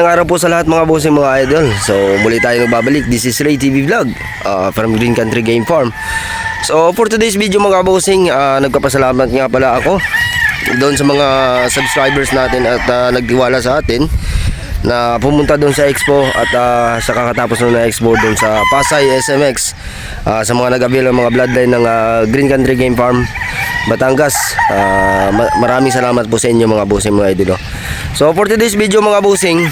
Ang araw po sa lahat mga bossing mga idol. So muli tayo nagbabalik. This is Ray TV Vlog uh, from Green Country Game Farm. So for today's video mga bossing, uh, nagpapasalamat nga pala ako doon sa mga subscribers natin at uh, nagtiwala sa atin na pumunta doon sa expo at uh, sa kakatapos na expo doon sa Pasay SMX uh, sa mga nag-avail ng mga bloodline ng uh, Green Country Game Farm Batangas uh, ma- maraming salamat po sa inyo mga bossing mga idolo so for today's video mga bossing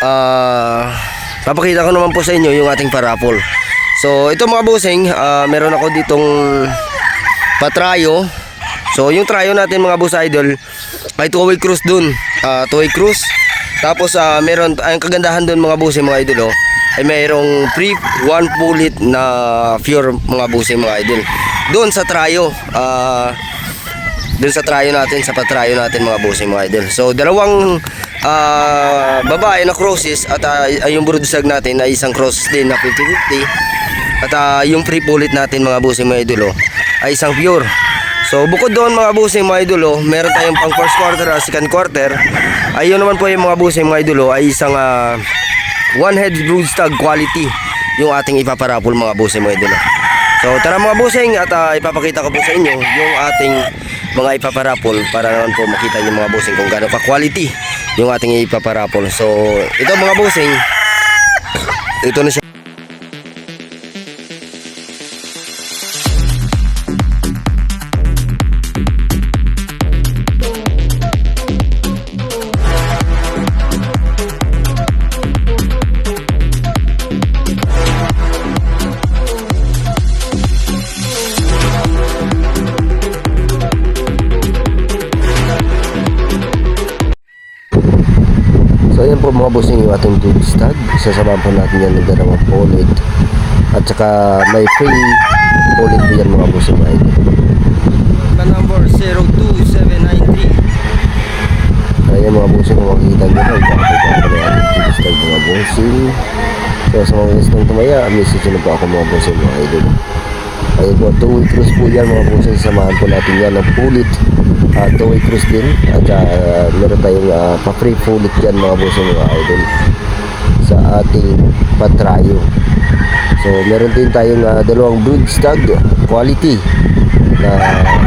Ah, papakita ko naman po sa inyo yung ating parapol. So, ito mga bossing, ah, meron ako ditong patrayo. So, yung trayo natin mga boss idol, ay two-way cruise dun. Ah, two-way cruise. Tapos, ah, meron, ang kagandahan dun mga bossing mga idol, oh, ay mayroong free one pulit na pure mga bossing mga idol. Doon sa trayo, ah, dun sa trayo natin, sa patrayo natin mga bossing mga idol. So, dalawang ah, babae na crosses at ay yung broadsag natin ay isang cross din na 50-50. At ah, yung free pulit natin mga bossing mga idol oh, ay isang pure. So, bukod doon mga bossing mga idol oh, meron tayong pang first quarter at second quarter. Ayun naman po yung mga bossing mga idol oh, ay isang ah, one head broodstag quality yung ating ipaparapol mga bossing mga idol. oh. So tara mga bossing at ah, ipapakita ko po sa inyo yung ating mga ipaparapol para naman po makita niyo mga bossing kung gaano ka quality yung ating ipaparapol. So ito mga bossing ito na siya. Po mga bossing yung ating dude stag. Sasamahan po natin yan ng dalawang polit. At saka may free polit po yan mga bossing mga idol. number 02793. Ayan mga bossing kung makikita nyo na. Ipakita ko na ating dude stag mga bossing. So sa mga gustong tumaya, message nyo po ako mga bossing mga idol. Ayun po, two-way cruise po yan mga bossing. Samahan po natin yan ng pulit. Uh, two-way cruise din. At uh, meron tayong uh, pa-free pulit yan mga bossing mga idol. Sa ating patrayo. So meron din tayong uh, dalawang brood stag quality na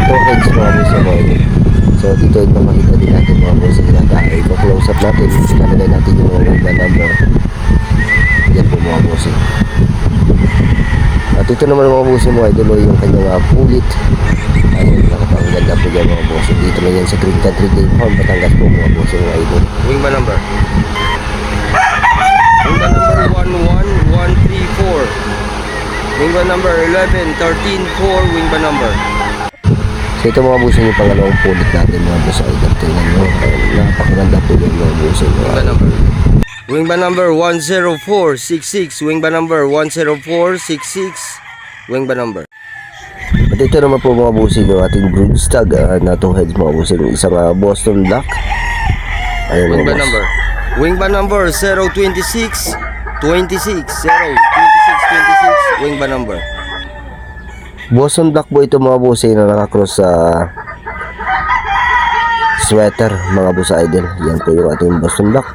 two heads mga bossing mga idol. So dito ito makita din natin mga bossing na dahil i-close up natin. Ilalagay natin yung mga number. Yan po mga bossing. At ito naman mga bossing mga idol yung kanyang uh, pulit. Ayun, nakapang ganda po yan mga bossing. Dito na yan sa Green Country Game Farm, Batangas po mga bossing mga idol. Wing ba number? Wing ba number 11134. Wing ba number 11 134 Wing ba number? So ito mga bossing yung pangalawang pulit natin mga boss idol. Tingnan nyo. Napakaganda po yan mga bossing mga idol. Wing ba number 10466 Wing ba number 10466 Wing ba number At ito naman po mga busing yung ating broodstag uh, na two heads mga busing isang uh, Boston Black Ayun Wing ba boss. number? Wing ba number 026 26 026 26 Wing ba number Boston Black po ito mga busing na nakakross sa sweater mga boss idol yan po yung ating Boston Black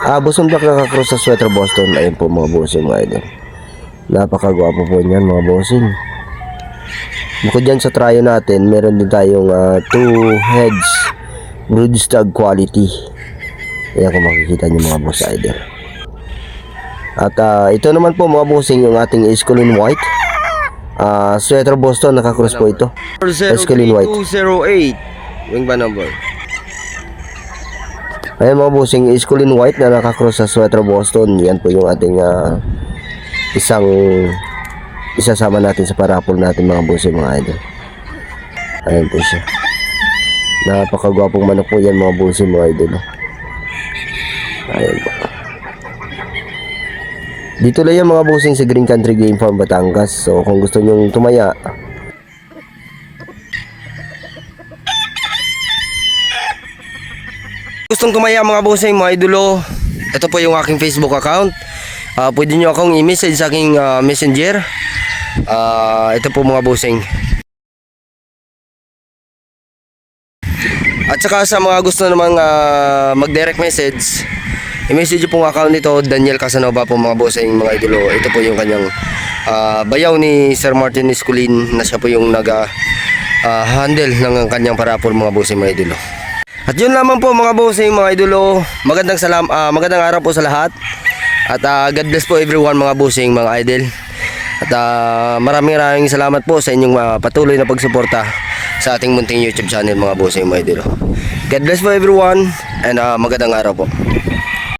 Ah, Boston Black nakakross sa sweater Boston. Ayun po mga bossing mga idol. Napakagwapo po niyan mga bossing. Bukod dyan sa tryo natin, meron din tayong ah, two heads broodstag quality. Ayan kung makikita niyo mga boss idol. At ah, ito naman po mga bossing yung ating Escolin White. Ah, sweater Boston nakakross po ito. Escalin White. 03208 Wing ba number? Ayan mga bossing, Escolin White na nakakross sa sweater Boston. Yan po yung ating ah, isang isasama natin sa parapol natin mga bossing mga idol. Ayan po siya. Napakagwapong manok po yan mga bossing mga idol. Ayan po. Dito lang yan mga bossing sa Green Country Game Farm Batangas. So kung gusto nyong tumaya, Gustong tumaya mga bossing, mga idolo. Ito po yung aking Facebook account. Ah, pwede nyo akong i-message sa aking ah, messenger. Ah, ito po mga bossing. At saka sa mga gusto namang ah, mag-direct message, i-message po ang account nito, Daniel Casanova po mga bossing, mga idolo. Ito po yung kanyang ah, bayaw ni Sir Martin Esculin na siya po yung nag ah, ah, handle ng kanyang parapol mga bossing, mga idolo. At yun lamang po mga bossing, mga idolo. Magandang salam, ah, magandang araw po sa lahat. At ah, God bless po everyone mga bossing, mga idol. At ah, maraming maraming salamat po sa inyong ah, patuloy na pagsuporta sa ating munting YouTube channel mga bossing, mga idolo. God bless po everyone and ah, magandang araw po.